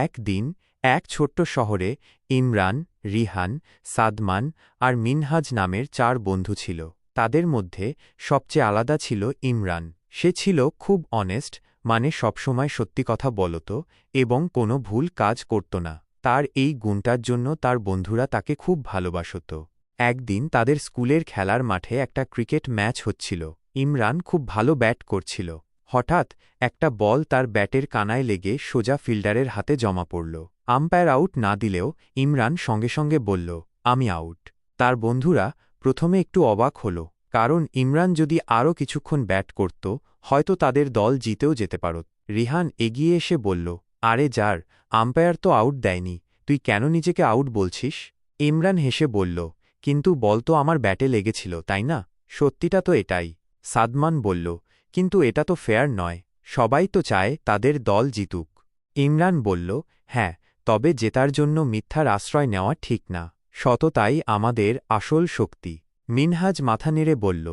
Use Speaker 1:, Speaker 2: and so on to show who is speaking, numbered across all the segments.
Speaker 1: একদিন এক ছোট্ট শহরে ইমরান, রিহান, সাদমান আর মিনহাজ নামের চার বন্ধু ছিল। তাদের মধ্যে সবচেয়ে আলাদা ছিল ইমরান। সে ছিল খুব অনেস্ট মানে সবসময় সত্যি কথা বলত এবং কোনো ভুল কাজ করত না। তার এই গুণটার জন্য তার বন্ধুরা তাকে খুব ভালোবাসত। একদিন তাদের স্কুলের খেলার মাঠে একটা ক্রিকেট ম্যাচ হচ্ছিল। ইমরান খুব ভালো ব্যাট করছিল। হঠাৎ, একটা বল তার ব্যাটের কানায় লেগে সোজা ফিল্ডারের হাতে জমা পড়ল। আম্পায়ার আউট না দিলেও ইমরান সঙ্গে সঙ্গে বলল, আমি আউট। তার বন্ধুরা প্রথমে একটু অবাক হল, কারণ ইমরান যদি আরও কিছুক্ষণ ব্যাট করত, হয়তো তাদের দল জিতেও যেতে পারত। রিহান এগিয়ে এসে বলল, আরে যার, আম্পায়ার তো আউট দেয়নি, তুই কেন নিজেকে আউট বলছিস? ইমরান হেসে বলল, কিন্তু বল তো আমার ব্যাটে লেগেছিল, তাই না? সত্যিটা তো এটাই। সাদমান বলল কিন্তু এটা তো ফেয়ার নয়, সবাই তো চায় তাদের দল জিতুক। ইমরান বলল হ্যাঁ তবে জেতার জন্য মিথ্যার আশ্রয় নেওয়া ঠিক না, সততাই আমাদের আসল শক্তি। মিনহাজ মাথা নেড়ে বলল,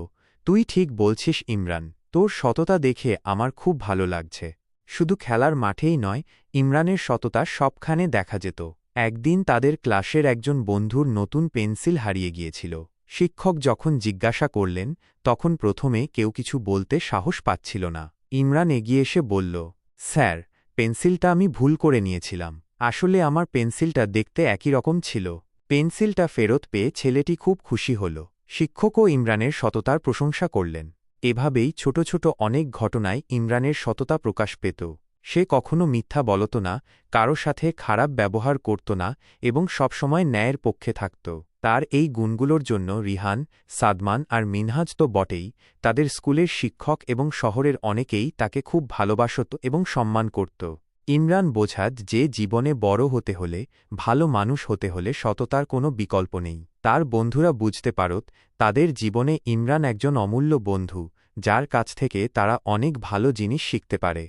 Speaker 1: তুই ঠিক বলছিস ইমরান, তোর সততা দেখে আমার খুব ভালো লাগছে। শুধু খেলার মাঠেই নয়, ইমরানের সততা সবখানে দেখা যেত। একদিন তাদের ক্লাসের একজন বন্ধুর নতুন পেন্সিল হারিয়ে গিয়েছিল। শিক্ষক যখন জিজ্ঞাসা করলেন, তখন প্রথমে কেউ কিছু বলতে সাহস পাচ্ছিল না। ইমরান এগিয়ে এসে বলল, স্যার, পেন্সিলটা আমি ভুল করে নিয়েছিলাম। আসলে আমার পেন্সিলটা দেখতে একই রকম ছিল। পেন্সিলটা ফেরত পেয়ে ছেলেটি খুব খুশি হল। শিক্ষকও ইমরানের সততার প্রশংসা করলেন। এভাবেই ছোট ছোট অনেক ঘটনায় ইমরানের সততা প্রকাশ পেত। সে কখনো মিথ্যা বলত না, কারও সাথে খারাপ ব্যবহার করত না এবং সবসময় ন্যায়ের পক্ষে থাকত। তার এই গুণগুলোর জন্য রিহান, সাদমান আর মিনহাজ তো বটেই, তাদের স্কুলের শিক্ষক এবং শহরের অনেকেই তাকে খুব ভালোবাসত এবং সম্মান করত। ইমরান বোঝাত যে জীবনে বড় হতে হলে, ভালো মানুষ হতে হলে সততার কোনো বিকল্প নেই। তার বন্ধুরা বুঝতে পারত, তাদের জীবনে ইমরান একজন অমূল্য বন্ধু, যার কাছ থেকে তারা অনেক ভালো জিনিস শিখতে পারে।